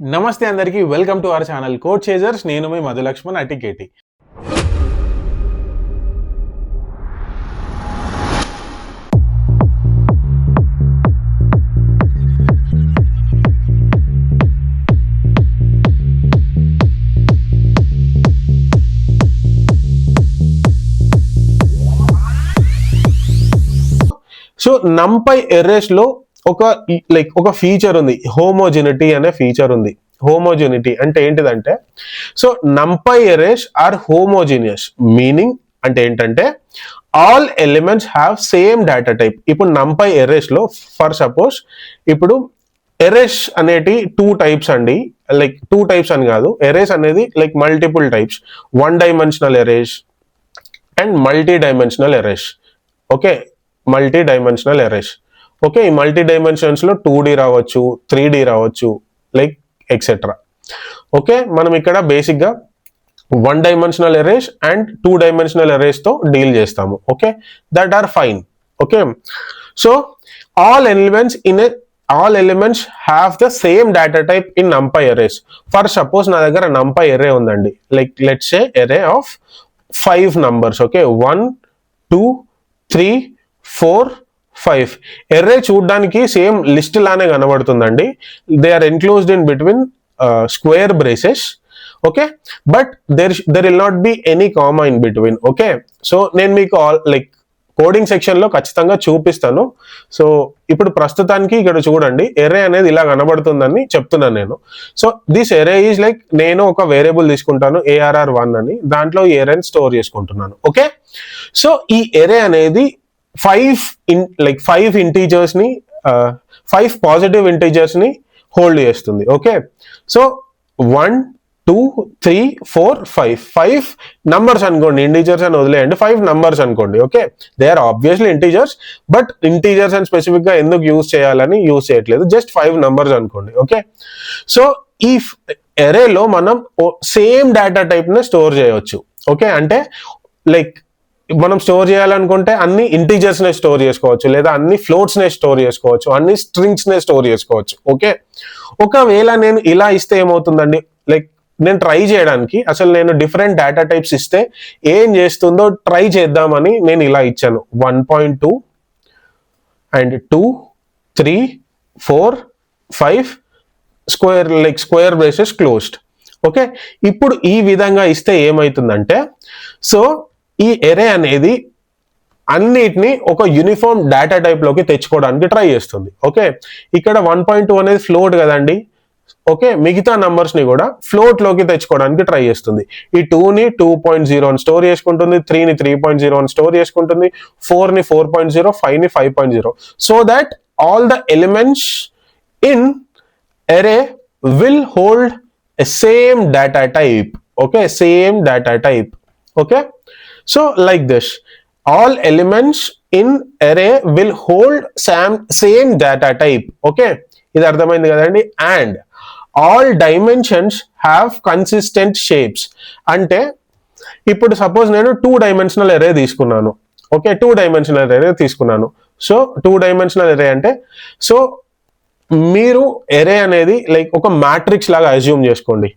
నమస్తే అందరికీ welcome to our channel code chasers. నేను మీ మధులక్ష్మణ్ అటికేటి సో నంపై ఎర్రేస్లో ఒక లైక్ ఒక ఫీచర్ ఉంది. హోమోజెనిటీ అనే ఫీచర్ ఉంది. హోమోజెనిటీ అంటే ఏంటిదంటే so NumPy arrays are homogeneous meaning అంటే ఏంటంటే all elements have same data type ఇప్పుడు నంపై ఎరేష్లో ఫర్ సపోజ్ ఇప్పుడు ఎరేష్ అనేటి టూ టైప్స్ అండి. లైక్ టూ టైప్స్ అని కాదు. ఎరేస్ అనేది like multiple types one dimensional arrays and multi dimensional arrays okay multi dimensional arrays okay ఈ multi డైమెన్షన్స్లో టూ డి రావచ్చు త్రీ డి రావచ్చు లైక్ ఎక్సెట్రా ఓకే మనం ఇక్కడ బేసిక్గా one dimensional arrays and two dimensional ఎరేస్తో deal చేస్తాము. Okay that are fine okay so all elements in all elements have the same data type in NumPy arrays for suppose నా దగ్గర NumPy array ఉందండి. Like let's a array of five numbers okay one two three four five. Array చూడడానికి same list లానే కనబడుతుందండి. They are enclosed in between square braces okay but there there will not be any comma in between okay so నేను మీకు all like coding సెక్షన్లో ఖచ్చితంగా చూపిస్తాను. So ఇప్పుడు ప్రస్తుతానికి ఇక్కడ చూడండి ఎరే అనేది ఇలా కనబడుతుందని చెప్తున్నాను నేను. So this array is like నేను ఒక వేరియబుల్ తీసుకుంటాను ఏఆర్ఆర్ వన్ అని. దాంట్లో ఈ స్టోర్ చేసుకుంటున్నాను ఓకే సో ఈ ఎరే అనేది ఫైవ్ ఇన్ లైక్ ఫైవ్ ఇంటీజర్స్ని ఫైవ్ పాజిటివ్ ఇంటీజర్స్ని హోల్డ్ చేస్తుంది. Okay so one two three four five five numbers అనుకోండి. ఇంటీజర్స్ అని వదిలేయండి. ఫైవ్ నంబర్స్ అనుకోండి. Okay they are obviously integers but integers అని స్పెసిఫిక్గా ఎందుకు యూజ్ చేయాలని యూజ్ చేయట్లేదు. జస్ట్ ఫైవ్ నంబర్స్ అనుకోండి. ఓకే సో ఈ ఎరేలో మనం సేమ్ డేటా టైప్ని స్టోర్ చేయవచ్చు ఓకే అంటే లైక్ మనం స్టోర్ చేయాలనుకుంటే అన్ని ఇంటీజర్స్ నే స్టోర్ చేసుకోవచ్చు లేదా అన్ని ఫ్లోట్స్ నే స్టోర్ చేసుకోవచ్చు అన్ని స్ట్రింగ్స్ నే స్టోర్ చేసుకోవచ్చు ఓకే ఒకవేళ నేను ఇలా ఇస్తే ఏమవుతుందండి? లైక్ నేను ట్రై చేయడానికి అసలు నేను డిఫరెంట్ డేటా టైప్స్ ఇస్తే ఏం చేస్తుందో ట్రై చేద్దామని నేను ఇలా ఇచ్చాను. One point two and two three four five square like square braces closed okay ఇప్పుడు ఈ విధంగా ఇస్తే ఏమవుతుందంటే సో ఈ ఎరే అనేది అన్నిటిని ఒక యూనిఫామ్ డేటా టైప్లోకి తెచ్చుకోవడానికి ట్రై చేస్తుంది. ఓకే ఇక్కడ వన్ పాయింట్ టూ అనేది ఫ్లోట్ కదండి. ఓకే మిగతా నంబర్స్ని కూడా ఫ్లోట్లోకి తెచ్చుకోవడానికి ట్రై చేస్తుంది. ఈ టూని టూ పాయింట్ జీరో అని స్టోర్ చేసుకుంటుంది త్రీని త్రీ పాయింట్ జీరో అని స్టోర్ చేసుకుంటుంది ఫోర్ని four point zero ఫైవ్ని five point zero so that all the elements in array will hold same data type okay same data type okay so like this all elements in array will hold same same data type. Okay? ఇది అర్థమైంది కదండి? And all dimensions have consistent shapes అంటే ఇప్పుడు suppose నేను two dimensional ఎరే తీసుకున్నాను. Okay two dimensional ఎరే తీసుకున్నాను. So two dimensional ఎరే అంటే so మీరు ఎరే అనేది లైక్ ఒక మ్యాట్రిక్స్ లాగా అజ్యూమ్ చేసుకోండి.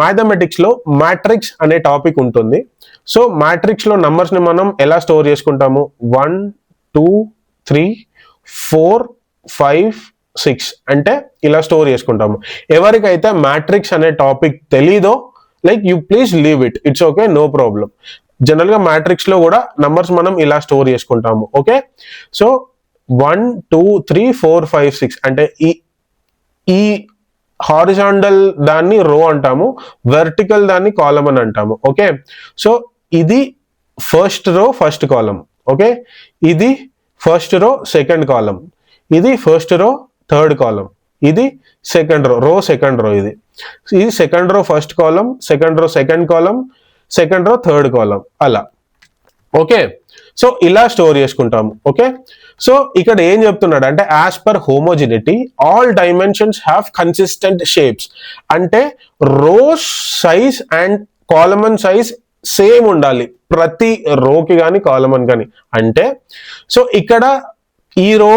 మ్యాథమెటిక్స్లో మ్యాట్రిక్స్ అనే టాపిక్ ఉంటుంది. సో మ్యాట్రిక్స్లో నంబర్స్ని ని మనం ఎలా స్టోర్ చేసుకుంటాము? One two three four five six అంటే ఇలా స్టోర్ చేసుకుంటాము. ఎవరికైతే మ్యాట్రిక్స్ అనే topic తెలీదో like you please leave it it's okay no problem జనరల్గా మ్యాట్రిక్స్లో కూడా నంబర్స్ మనం ఇలా స్టోర్ చేసుకుంటాము. Okay so one two three four five six. అంటే ఈ ఈ హారిజాండల్ దాన్ని రో అంటాము వెర్టికల్ దాన్ని కాలం అని అంటాము ఓకే? సో ఇది first row first column okay? ఇది ఫస్ట్ రో సెకండ్ కాలం ఇది ఫస్ట్ రో థర్డ్ కాలం ఇది సెకండ్ రో రో సెకండ్ రో ఇది. ఇది second row first column second row second column second row third column అలా. ఓకే? సో ఇలా స్టోర్ చేసుకుంటాము ఓకే? సో ఇక్కడ ఏం చెప్తున్నాడు అంటే as per homogeneity all dimensions have consistent shapes అంటే rows size and column size same ఉండాలి. ప్రతి రోకి కానీ కాలమన్ కానీ అంటే సో ఇక్కడ ఈ రో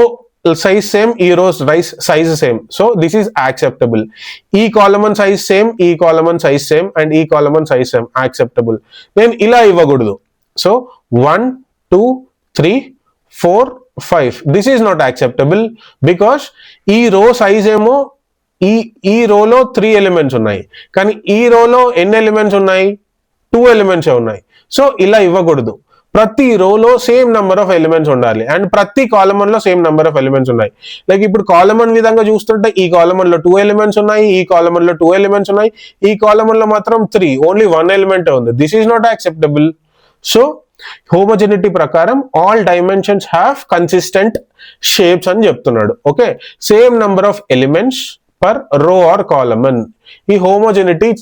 సైజ్ సేమ్ ఈ row wise size same so this is acceptable ఈ కాలమన్ సైజ్ సేమ్ ఈ కాలమన్ సైజ్ సేమ్ అండ్ ఈ కాలమన్ సైజ్ సేమ్ యాక్సెప్టబుల్ నేను ఇలా ఇవ్వకూడదు. So one two three four five this is not acceptable because ఈ row size ఏమో ఈ ఈ రోలో త్రీ ఎలిమెంట్స్ ఉన్నాయి. కానీ ఈ రోలో ఎన్ని ఎలిమెంట్స్ ఉన్నాయి? టూ ఎలిమెంట్సే ఉన్నాయి. సో ఇలా ఇవ్వకూడదు. ప్రతి రోలో సేమ్ నెంబర్ ఆఫ్ ఎలిమెంట్స్ ఉండాలి. అండ్ ప్రతి కాలమన్లో సేమ్ నెంబర్ ఆఫ్ ఎలిమెంట్స్ ఉన్నాయి. లైక్ ఇప్పుడు కాలమన్ విధంగా చూస్తుంటే ఈ కాలమన్లో టూ ఎలిమెంట్స్ ఉన్నాయి ఈ కాలమన్లో టూ ఎలిమెంట్స్ ఉన్నాయి ఈ కాలమన్లో మాత్రం త్రీ ఓన్లీ వన్ ఎలిమెంట్ ఉంది. This is not acceptable so homogeneity ప్రకారం all dimensions have consistent shapes అని చెప్తున్నాడు. Okay? Same number of elements per row or column ఈ homogeneity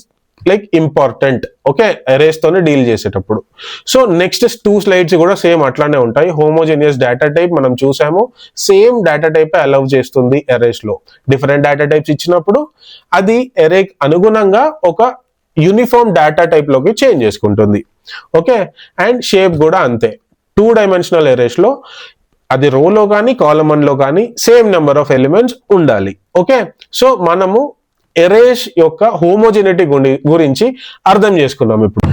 like important. Okay? Arrays తోనే డీల్ చేసేటప్పుడు. సో నెక్స్ట్ టూ స్లైడ్స్ కూడా same అట్లానే ఉంటాయి. Homogeneous data type మనం చూసాము. సేమ్ డేటా టైప్ అలౌ చేస్తుంది అరేస్లో. డిఫరెంట్ డేటా టైప్స్ ఇచ్చినప్పుడు అది ఎరేక్ అనుగుణంగా ఒక యూనిఫామ్ డేటా టైప్లోకి చేంజ్ చేసుకుంటుంది. ఓకే? అండ్ షేప్ కూడా అంతే. టూ డైమెన్షనల్ ఎరేస్లో అది రోలో కానీ కాలమన్లో కానీ సేమ్ నెంబర్ ఆఫ్ ఎలిమెంట్స్ ఉండాలి. ఓకే? సో మనము ఎరేస్ యొక్క హోమోజెనిటీ గురించి అర్థం చేసుకున్నాం ఇప్పుడు.